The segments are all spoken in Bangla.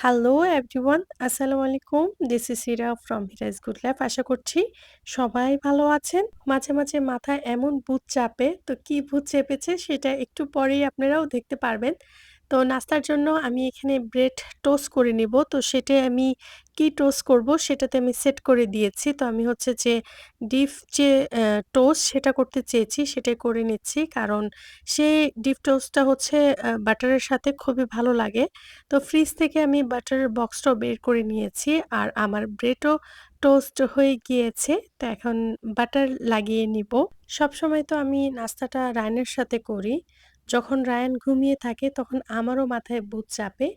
হ্যালো এভরিওয়ান আসসালামু আলাইকুম this is Sira from Hiraj good life আশা করছি সবাই ভালো আছেন। মাঝে মাঝে মাথায় এমন ভূত চাপে, তো কি ভূত চেপেছে সেটা একটু পরেই আপনারাও দেখতে পারবেন। তো নাস্তার জন্য আমি এখানে ব্রেড টোস্ট করে নিব। তো সেটা আমি কি টোস্ট করব সেটাতে আমি সেট করে দিয়েছি। তো আমি হচ্ছে যে ডিপ যে টোস্ট সেটা করতে চেয়েছি সেটাই করে নিচ্ছি। কারণ সেই ডিপ টোস্টটা হচ্ছে বাটারের সাথে খুবই ভালো লাগে। তো ফ্রিজ থেকে আমি বাটারের বক্সটাও বের করে নিয়েছি আর আমার ব্রেডও টোস্ট হয়ে গিয়েছে। তো এখন বাটার লাগিয়ে নিব। সবসময় তো আমি নাস্তাটা রায়নের সাথে করি। যখন রায়ান ঘুমিয়ে থাকে তখন আমারও মাথায় ভূত চাপে।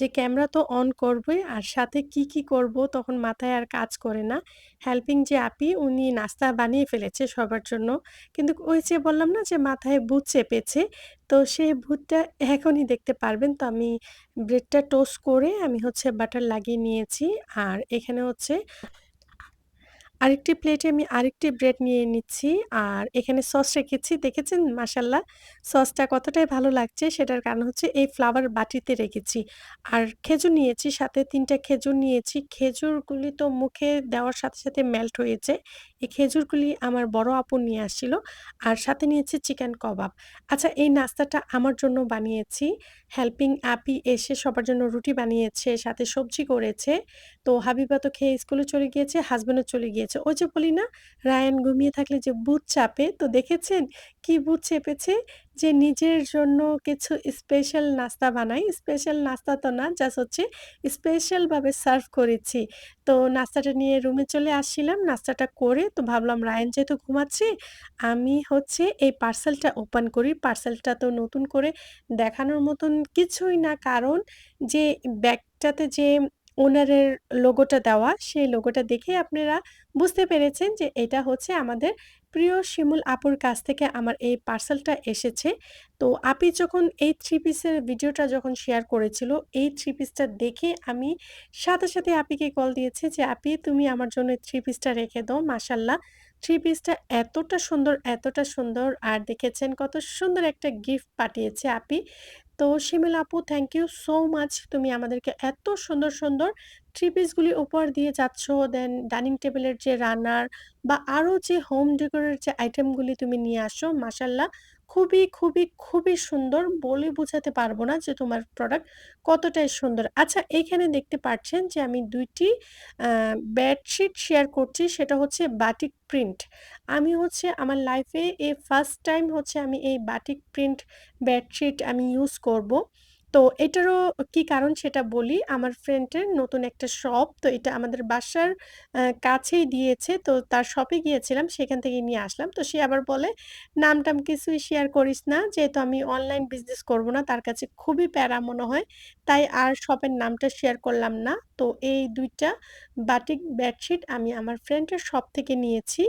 যে ক্যামেরা তো অন করবে আর সাথে কি কি করব তখন মাথায় আর কাজ করে না। হেল্পিং যে আপি, উনি নাস্তা বানিয়ে ফেলেছে সবার জন্য। কিন্তু ওই যে বললাম না যে মাথায় ভূত চেপেছে, তো সেই ভূতটা এখনই দেখতে পারবেন। তো আমি ব্রেডটা টোস্ট করে আমি হচ্ছে বাটার লাগিয়ে নিয়েছি। আর এখানে হচ্ছে আরেকটি প্লেটে আমি আরেকটি ব্রেড নিয়ে নিচ্ছি। আর এখানে সস রেখেছি। দেখেছেন? মাসাল্লাহ সসটা কতটাই ভালো লাগছে সেটার কারণ হচ্ছে এই ফ্লাওয়ার বাটিতে রেখেছি। আর খেজুর নিয়েছি, সাথে তিনটা খেজুর নিয়েছি। খেজুরগুলি তো মুখে দেওয়ার সাথে সাথে মেল্ট হয়েছে। এই খেজুরগুলি আমার বড় আপু নিয়ে আসছিল। আর সাথে নিয়েছি চিকেন কবাব আচ্ছা এই নাস্তাটা আমার জন্য বানিয়েছি। হেল্পিং আপি এসে সবার জন্য রুটি বানিয়েছে, সাথে সবজি করেছে। তো হাবিবা তো খেয়ে স্কুলে চলে গিয়েছে হাজবেন্ডও চলে গিয়েছে। ওই যে বলি না, রায়ান ঘুমিয়ে থাকলে যে বুথ চাপে, তো দেখেছেন? কি বুথ চেপেছে? যে নিজের জন্য কিছু স্পেশাল নাস্তা বানাই। স্পেশাল নাস্তা তো না জাস্ট হচ্ছে স্পেশালভাবে সার্ভ করেছি। তো নাস্তাটা নিয়ে রুমে চলে আসছিলাম, নাস্তাটা করে তো ভাবলাম রায়ান যেহেতু ঘুমাচ্ছে, আমি হচ্ছে এই পার্সেলটা ওপেন করি। পার্সেলটা তো নতুন করে দেখানোর মতন কিছুই না। কারণ যে ব্যাগটাতে যে ওনারের লোগোটা দেওয়া, সেই লোগোটা দেখেই আপনারা বুঝতে পেরেছেন যে এটা হচ্ছে আমাদের প্রিয় শিমুল আপুর কাছ থেকে আমার এই পার্সেলটা এসেছে। তো আপি যখন এই থ্রি পিসের ভিডিওটা যখন শেয়ার করেছিল, এই থ্রি পিসটা দেখে আমি সাথে সাথে আপিকে কল দিয়েছে যে আপি তুমি আমার জন্য থ্রি পিসটা রেখে দাও মাসাল্লাহ থ্রি পিসটা এতটা সুন্দর এতটা সুন্দর, আর দেখেছেন কত সুন্দর একটা গিফট পাঠিয়েছে আপি তো শিমিল আপু থ্যাংক ইউ সো মাচ তুমি আমাদেরকে এত সুন্দর সুন্দর থ্রি পিসগুলি উপহার দিয়ে যাচ্ছ। দেন ডাইনিং টেবিলের যে রানার বা আরও যে হোম ডেকোরের যে আইটেমগুলি তুমি নিয়ে আসো মাসাল্লাহ খুবই খুবই খুবই সুন্দর বলে বোঝাতে পারব না যে তোমার প্রোডাক্ট কতটাই সুন্দর। আচ্ছা এইখানে দেখতে পাচ্ছেন যে আমি দুইটি বেডশিট শেয়ার করছি, সেটা হচ্ছে বাটিক প্রিন্ট আমি হচ্ছে আমার লাইফে এ ফার্স্ট টাইম হচ্ছে আমি এই বাটিক প্রিন্ট বেডশিট আমি ইউজ করব। তো এটারও কি কারণ সেটা বলি। আমার ফ্রেন্ডের নতুন একটা শপ তো এটা আমাদের বাসার কাছেই দিয়েছে। তো তার শপে গিয়েছিলাম, সেখান থেকে নিয়ে আসলাম। তো সে আবার বলে নাম টাম কিছুই শেয়ার করিস না। যেহেতু আমি অনলাইন বিজনেস করব না, তার কাছে খুবই প্যারা মনে হয়। তাই আর শপের নামটা শেয়ার করলাম না। তো এই দুইটা বাটিক বেডশিট আমি আমার ফ্রেন্ডের শপ থেকে নিয়েছি।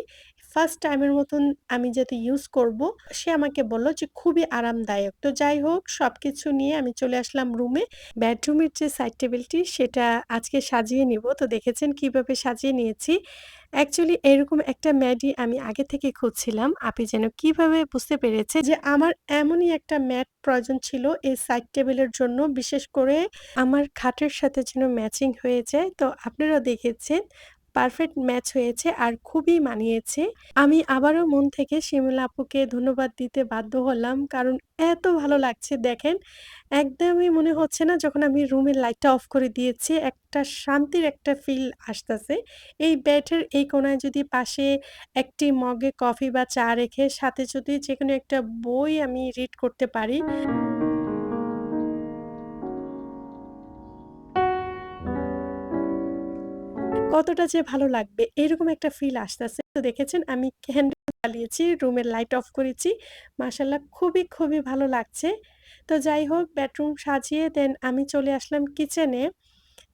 ফার্স্ট টাইমের মতন আমি যাতে ইউজ করব, সে আমাকে বলল যে খুবই আরামদায়ক। তো যাই হোক সব কিছু নিয়ে আমি চলে আসলাম রুমে বেডরুমের যে সাইড টেবিলটি সেটা আজকে সাজিয়ে নিব। তো দেখেছেন কীভাবে সাজিয়ে নিয়েছি। অ্যাকচুয়ালি এরকম একটা ম্যাডি আমি আগে থেকে খুঁজছিলাম। আপনি যেন কীভাবে বুঝতে পেরেছে যে আমার এমনই একটা ম্যাট প্রয়োজন ছিল এই সাইড টেবিলের জন্য। বিশেষ করে আমার খাটের সাথে যেন ম্যাচিং হয়ে যায়। তো আপনারা দেখেছেন পারফেক্ট ম্যাচ হয়েছে আর খুবই মানিয়েছে। আমি আবারও মন থেকে শিমুলা আপুকে ধন্যবাদ দিতে বাধ্য হলাম কারণ এত ভালো লাগছে দেখেন। একদমই মনে হচ্ছে না যখন আমি রুমের লাইটটা অফ করে দিয়েছি একটা শান্তির একটা ফিল আসতেছে। এই ব্যাটের এই কোনায় যদি পাশে একটি মগে কফি বা চা রেখে সাথে যদি যে কোনো একটা বই আমি রিড করতে পারি। কতটা যে ভালো লাগবে, এরকম একটা ফিল আসতেছে। তো দেখেছেন, আমি ক্যান্ডেল জ্বালিয়েছি রুমের লাইট অফ করেছি। মাসাল্লাহ খুবই খুবই ভালো লাগছে। তো যাই হোক বেডরুম সাজিয়ে দেন আমি চলে আসলাম কিচেনে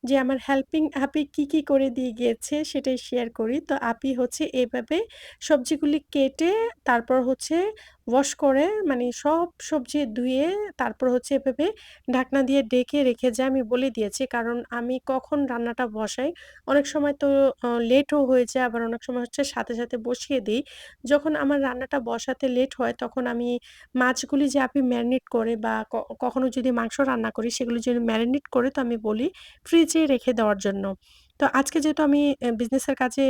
যে আমার হেল্পিং আপি কি কি করে দিয়ে গিয়েছে সেটাই শেয়ার করি। তো আপি হচ্ছে এভাবে সবজিগুলি কেটে, তারপর হচ্ছে ওয়াশ করে মানে সব সবজি ধুয়ে তারপর হচ্ছে এভাবে ঢাকনা দিয়ে ডেকে রেখে যায় আমি বলে দিয়েছি। কারণ আমি কখন রান্নাটা বসাই, অনেক সময় তো লেটও হয়ে যায় আবার অনেক সময় হচ্ছে সাথে, সাথে বসিয়ে দিই যখন আমার রান্নাটা বসাতে লেট হয় তখন আমি মাছগুলি যে আপনি ম্যারিনেট করে বা কখনো যদি মাংস রান্না করি সেগুলো যদি ম্যারিনেট করে তো আমি বলি ফ্রিজে রেখে দেওয়ার জন্য। তো আজকে যেহেতু আমি বিজনেসের কাজে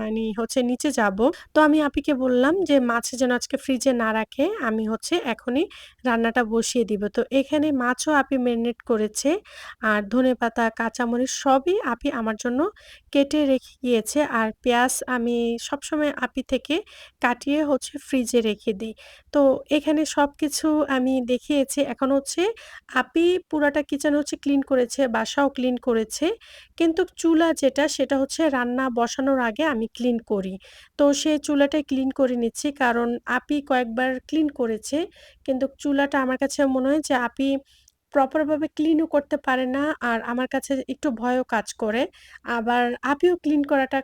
মানে হচ্ছে নিচে যাব তো আমি আপিকে বললাম যে মাছ যেন আজকে ফ্রিজে না রাখে, আমি হচ্ছে এখনই রান্নাটা বসিয়ে দিব। তো এখানে মাছও আপি ম্যারিনেট করেছে। আর ধনেপাতা, কাঁচামরিচ সবই আপি আমার জন্য কেটে রেখে গিয়েছে। আর পেঁয়াজ আমি সবসময় আপি থেকে কাটিয়ে হচ্ছে ফ্রিজে রেখে দিই তো এখানে সব কিছু আমি দেখিয়েছি। এখন হচ্ছে আপি পুরাটা কিচেন হচ্ছে ক্লিন করেছে, বাসাও ক্লিন করেছে। কিন্তু চুলা যেটা, সেটা হচ্ছে রান্না বসানোর আগে আমি ক্লিন করি। তো সে চুলাটাই ক্লিন করে নিচ্ছি। কারণ আপি কয়েকবার ক্লিন করেছে। কিন্তু চুলাটা আমার কাছে মনে হয় যে আপি প্রপার ভাবে ক্লিনও করতে পারে না। আর আমার কাছে একটু ভয়ও কাজ করে। আবার আপিও ক্লিন করাটা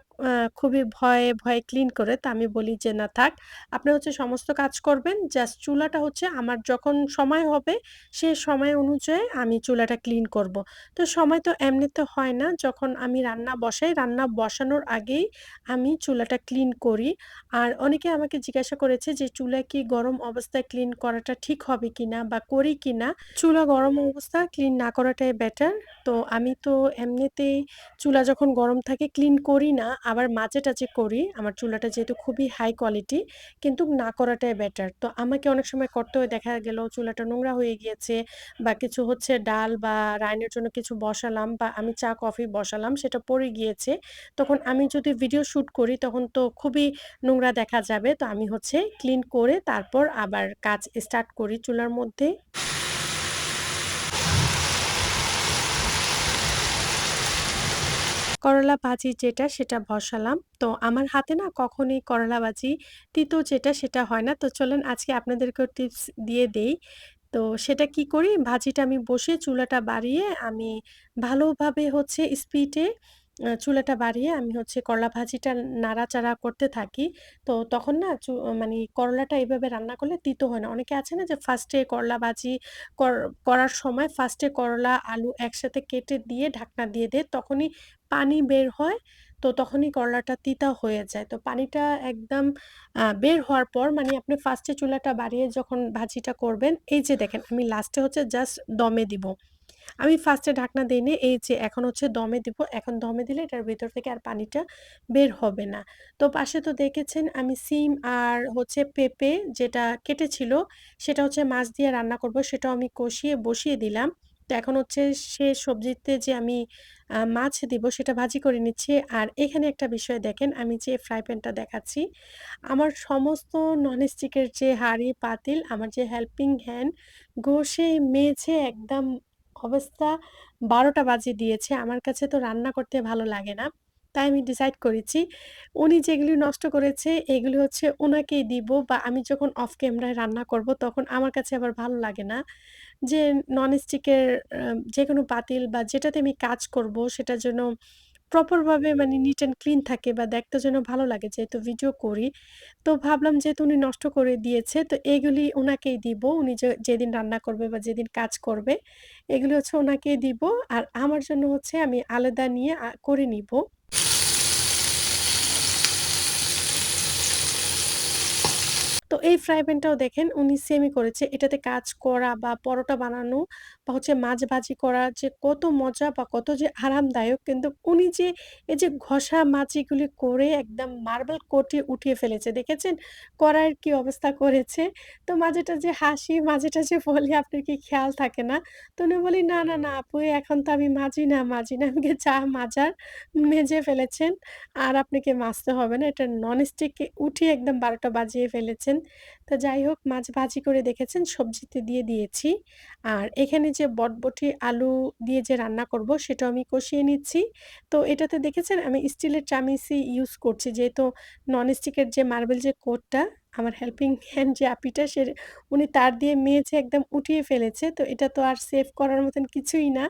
খুবই ভয়ে, ভয়ে ক্লিন করে। তা আমি বলি যে, "না থাক। আপনি হচ্ছে সমস্ত কাজ করবেন। জাস্ট চুলাটা হচ্ছে আমার যখন সময় হবে, সে সময় অনুযায়ী আমি চুলাটা ক্লিন করব।" তো সময় তো এমনিতে হয় না। যখন আমি রান্না বসাই, রান্না বসানোর আগেই আমি চুলাটা ক্লিন করি। আর অনেকে আমাকে জিজ্ঞাসা করেছে যে, "চুলা কি গরম অবস্থায় ক্লিন করাটা ঠিক হবে কিনা বা করি কিনা?" চুলা গরম অবস্থা ক্লিন না করাটাই বেটার। তো আমি তো এমনিতেই চুলা যখন গরম থাকে ক্লিন করি না। আবার মাঝে টাচে করি। আমার চুলাটা যেহেতু খুবই হাই কোয়ালিটি কিন্তু না করাটাই বেটার। তো আমাকে অনেক সময় করতে হয়, দেখা গেল চুলাটা নোংরা হয়ে গিয়েছে বা কিছু হচ্ছে ডাল বা রাইনের জন্য কিছু বসালাম বা আমি চা, কফি বসালাম, সেটা পড়ে গিয়েছে। তখন আমি যদি ভিডিও শুট করি, তখন তো খুবই নোংরা দেখা যাবে। তো আমি হচ্ছে ক্লিন করে তারপর আবার কাজ স্টার্ট করি চুলার মধ্যে। করলা ভাজি যেটা সেটা বসালাম। তো আমার হাতে না কখনোই করলা ভাজি তিতো যেটা সেটা হয় না। তো চলেন আজকে আপনাদেরকেও টিপস দিয়ে দেই। তো সেটা কি করি? ভাজিটা আমি বসিয়ে চুলাটা বাড়িয়ে আমি ভালোভাবে হচ্ছে স্পিডে চুলাটা বাড়িয়ে আমি হচ্ছে করলা ভাজিটা নাড়াচাড়া করতে থাকি। তো তখন না মানি করলাটা এভাবে রান্না করলে তিতো হয় না। অনেকে আছে না যে ফার্স্টে করলা ভাজি কর করার সময় ফার্স্টে করলা, আলু একসাথে কেটে দিয়ে ঢাকনা দিয়ে দেয়। তখনই পানি বের হয়। তো তখনই করলাটা তিতা হয়ে যায়। তো পানিটা একদম বের হওয়ার পর মানে আপনি ফার্স্টে চুলাটা বাড়িয়ে যখন ভাজিটা করবেন, এই যে দেখেন আমি লাস্টে হচ্ছে জাস্ট দমে দিব। আমি ফার্স্টে ঢাকনা দেইনি। এই যে এখন হচ্ছে দমে দিব। এখন দমে দিলে এটার ভেতর থেকে আর পানিটা বের হবে না। তো পাশে তো দেখেছেন আমি সিম আর হচ্ছে পেঁপে যেটা কেটেছিল সেটা হচ্ছে মাছ দিয়ে রান্না করব সেটাও আমি কষিয়ে বসিয়ে দিলাম। তো এখন হচ্ছে সে সবজিতে যে আমি মাছ দিব সেটা ভাজি করে নিচ্ছি। আর এখানে একটা বিষয় দেখেন আমি যে ফ্রাই প্যানটা দেখাচ্ছি, আমার সমস্ত ননস্টিকের যে হাঁড়ি, পাতিল আমার যে হেল্পিং হ্যান্ড ঘষে মেঝে একদম অবস্থা ১২ টা বাজিয়ে দিয়েছে। আমার কাছে তো রান্না করতে ভালো লাগে না। তাই আমি ডিসাইড করেছি উনি যেগুলি নষ্ট করেছে, এগুলি হচ্ছে ওনাকেই দিব বা আমি যখন অফ ক্যামেরায় রান্না করব তখন আমার কাছে আবার ভালো লাগে না। যে ননস্টিকের যে কোনো পাতিল বা যেটাতে আমি কাজ করব সেটা যেন প্রপারভাবে মানে নিট অ্যান্ড ক্লিন থাকে বা দেখতে যেন ভালো লাগে যেহেতু ভিডিও করি। তো ভাবলাম যেহেতু উনি নষ্ট করে দিয়েছে, তো এগুলি ওনাকেই দিব। উনি যেদিন রান্না করবে বা যেদিন কাজ করবে, এগুলি হচ্ছে ওনাকেই দিব। আর আমার জন্য হচ্ছে আমি আলাদা নিয়ে করে নিব। তো এই ফ্রাই প্যানটাও দেখেন উনি সেমই করেছে। এটাতে কাজ করা বা পরোটা বানানো বা হচ্ছে মাছ ভাজি করা যে কত মজা বা কত যে আরামদায়ক কিন্তু উনি যে এই যে ঘষা মাছিগুলি করে একদম মার্বেল কোটে উঠিয়ে ফেলেছে। দেখেছেন? কড়াইয়ের কি অবস্থা করেছে? তো মাঝেটা যে হাসি, মাঝেটা যে বলি, "আপনার কি খেয়াল থাকে না?" তো উনি বলি, "না, না, না আপু এখন তো আমি মাজি না, মাজি না।" আমি চা মাজার মেজে ফেলেছেন। আর আপনাকে মাজতে হবে না। এটা নন ননস্টিকে উঠিয়ে একদম বারোটা বাজিয়ে ফেলেছেন। তো যাই হোক, মাছ ভাজি করে দেখেছেন, সবজিতে দিয়ে দিয়েছি। আর এখানে যে বটবটি, আলু দিয়ে যে রান্না করব, সেটাও আমি কষিয়ে নিচ্ছি। তো এটাতে দেখেছেন, আমি স্টিলের চামিচই ইউজ করছি। যেহেতু ননস্টিকের যে মার্বেল যে কোটটা, আমার হেল্পিং হ্যান্ড যে আপিটা, সে উনি তার দিয়ে মেজে একদম উঠিয়ে ফেলেছে। তো এটা তো আর সেভ করার মতন কিছুই না।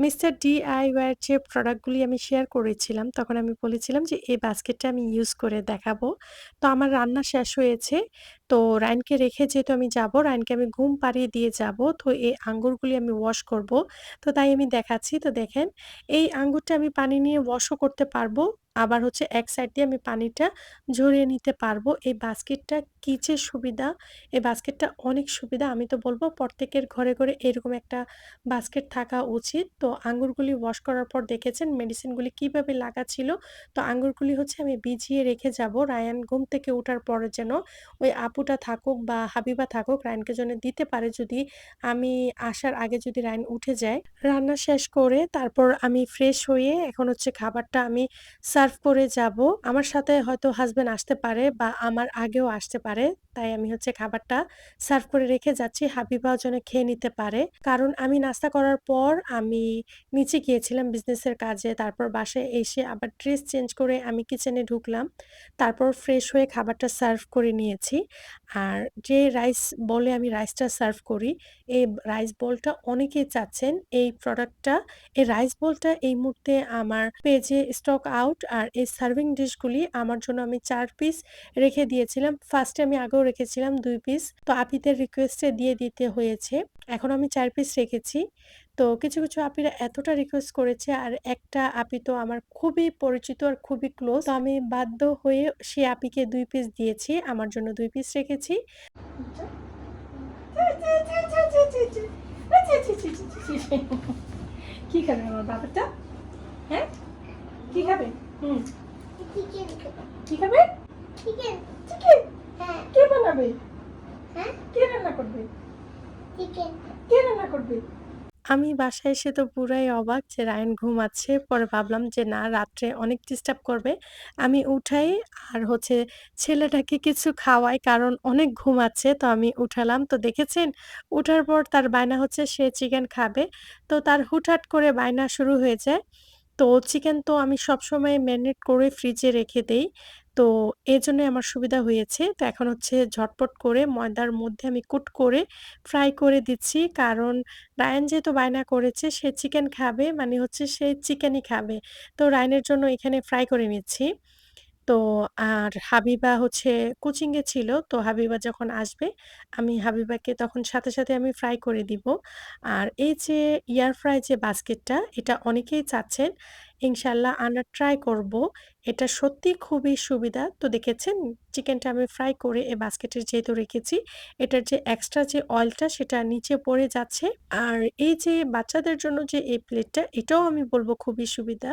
মিস্টার ডিআইওয়াইয়ের যে প্রোডাক্টগুলি আমি শেয়ার করেছিলাম, তখন আমি বলেছিলাম যে এই বাস্কেটটা আমি ইউজ করে দেখাবো। তো আমার রান্না শেষ হয়েছে। তো রায়ানকে রেখে যেহেতু আমি যাব, রায়নকে আমি ঘুম পাড়িয়ে দিয়ে যাব। তো এই আঙ্গুরগুলি আমি ওয়াশ করব। তো তাই আমি দেখাচ্ছি। তো দেখেন এই আঙ্গুরটা আমি পানি নিয়ে ওয়াশও করতে পারব। আবার হচ্ছে এক সাইড দিয়ে আমি পানিটা ঝরিয়ে নিতে পারব। এই বাস্কেটটা কি যে সুবিধা! এই বাস্কেটটা অনেক সুবিধা। আমি তো বলব প্রত্যেকের ঘরে, ঘরে এরকম একটা বাস্কেট থাকা উচিত। তো আঙ্গুরগুলি ওয়াশ করার পর দেখেছেন মেডিসিনগুলি কীভাবে লাগা ছিল। তো আঙ্গুরগুলি হচ্ছে আমি ভিজিয়ে রেখে যাব। রায়ান ঘুম থেকে উঠার পরে যেন ওই আপুটা থাকুক বা হাবিবা থাকুক, রায়নকে জন্য দিতে পারে যদি আমি আসার আগে যদি রায়ন উঠে যায়। রান্না শেষ করে তারপর আমি ফ্রেশ হয়ে এখন হচ্ছে খাবারটা আমি সার্ভ করে যাব। আমার সাথে হয়তো হাজব্যান্ড আসতে পারে বা আমার আগেও আসতে পারে। তাই আমি হচ্ছে খাবারটা সার্ভ করে রেখে যাচ্ছি। হাবিবাও যেন খেয়ে নিতে পারে। কারণ আমি নাস্তা করার পর আমি নিচে গিয়েছিলাম বিজনেসের কাজে। তারপর বাসায় এসে আবার ড্রেস চেঞ্জ করে আমি কিচেনে ঢুকলাম। তারপর ফ্রেশ হয়ে খাবারটা সার্ভ করে নিয়েছি। আর যে রাইস বলে আমি রাইসটা সার্ভ করি, এই রাইস বলটা অনেকেই চাচ্ছেন। এই প্রোডাক্টটা এই রাইস বলটা এই মুহূর্তে আমার পেজে স্টক আউট আর এই সার্ভিং ডিশগুলি আমার জন্য আমি চার পিস রেখে দিয়েছিলাম। ফার্স্টে আমি আগেও রেখেছিলাম দুই পিস। তো আপিদের রিকোয়েস্টে দিয়ে দিতে হয়েছে। এখন আমি চার পিস রেখেছি। তো কিছু, কিছু আপিরা এতটা রিকোয়েস্ট করেছে আর একটা আপি তো আমার খুবই পরিচিত আর খুবই ক্লোজ। তো আমি বাধ্য হয়ে সে আপিকে দুই পিস দিয়েছি। আমার জন্য দুই পিস রেখেছি। কি খাবে আমার বাবাটা হ্যাঁ কি খাবে হুম কি খাবে চিকেন চিকেন কে বানাবে হ্যাঁ কে রান্না করবে চিকেন কে রান্না করবে আমি বাসায় এসে তো পুরাই অবাক যে রায়ন ঘুমাচ্ছে। পরে ভাবলাম যে না রাত্রে অনেক ডিস্টার্ব করবে। আমি উঠাই আর হচ্ছে ছেলেটাকে কিছু খাওয়াই কারণ অনেক ঘুমাচ্ছে। তো আমি উঠালাম। তো দেখেছেন উঠার পর তার বায়না হচ্ছে সে চিকেন খাবে। তো তার হুটহাট করে বায়না শুরু হয়ে যায়। তো চিকেন তো আমি সবসময় ম্যারিনেট করে ফ্রিজে রেখে দেই। তো এই জন্যই আমার সুবিধা হয়েছে। তো এখন হচ্ছে ঝটপট করে ময়দার মধ্যে আমি কুট করে ফ্রাই করে দিচ্ছি। কারণ রায়ন যেহেতু বায়না করেছে, সে চিকেন খাবে মানে হচ্ছে সে চিকেনই খাবে। তো রায়নের জন্য এখানে ফ্রাই করে নিচ্ছি। তো আর হাবিবা হচ্ছে কোচিংয়ে ছিল। তো হাবিবা যখন আসবে আমি হাবিবাকে তখন সাথে, সাথে আমি ফ্রাই করে দিব। আর এই যে এয়ার ফ্রাই যে বাস্কেটটা এটা অনেকেই চাচ্ছেন। ইনশাআল্লাহ আমরা ট্রাই করব। এটা সত্যিই খুবই সুবিধা। তো দেখেছেন চিকেনটা আমি ফ্রাই করে এই বাস্কেটে যেহেতু রেখেছি, এটার যে এক্সট্রা যে অয়েলটা সেটা নিচে পড়ে যাচ্ছে। আর এই যে বাচ্চাদের জন্য যে এই প্লেটটা এটাও আমি বলব খুবই সুবিধা।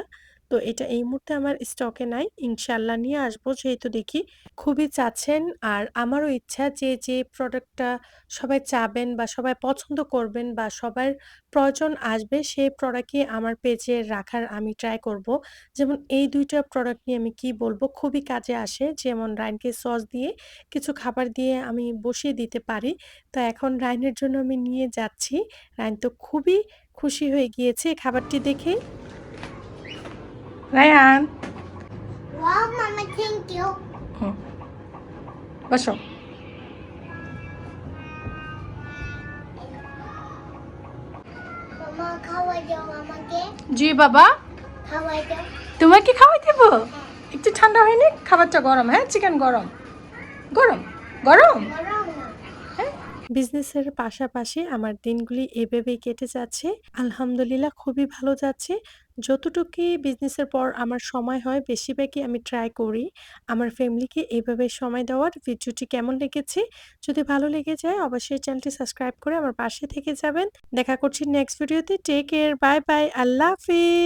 তো এটা এই মুহূর্তে আমার স্টকে নাই। ইনশাল্লাহ নিয়ে আসব যেহেতু দেখি খুবই চাচ্ছেন। আর আমারও ইচ্ছা যে, যে প্রোডাক্টটা সবাই চাবেন বা সবাই পছন্দ করবেন বা সবার প্রয়োজন আসবে সেই প্রোডাক্টই আমার পেজে রাখার আমি ট্রাই করব। যেমন এই দুইটা প্রোডাক্ট নিয়ে আমি কি বলব খুবই কাজে আসে। যেমন রাইনকে সস দিয়ে কিছু খাবার দিয়ে আমি বসিয়ে দিতে পারি। তো এখন রাইনের জন্য আমি নিয়ে যাচ্ছি। রাইন তো খুবই খুশি হয়ে গিয়েছে খাবারটি দেখে। রায়ান ওয়াও মামা থ্যাংক ইউ বসো জি বাবা। তোমাকে খাওয়াই দেব? একটু ঠান্ডা হয়নি? খাবারটা গরম হ্যাঁ? চিকেন গরম। গরম? গরম? বিজনেসের পাশাপাশি আমার দিনগুলি এভাবেই কেটে যাচ্ছে। আলহামদুলিল্লাহ খুবই ভালো যাচ্ছে। যতটুকুই বিজনেসের পর আমার সময় হয় বেশিরভাগই আমি ট্রাই করি আমার ফ্যামিলিকে এভাবে সময় দেওয়ার। ভিডিওটি কেমন লেগেছে? যদি ভালো লেগে যায় অবশ্যই চ্যানেলটি সাবস্ক্রাইব করে আমার পাশে থেকে যাবেন। দেখা করছি নেক্সট ভিডিওতে। Take care, bye bye, Allah হাফেজ।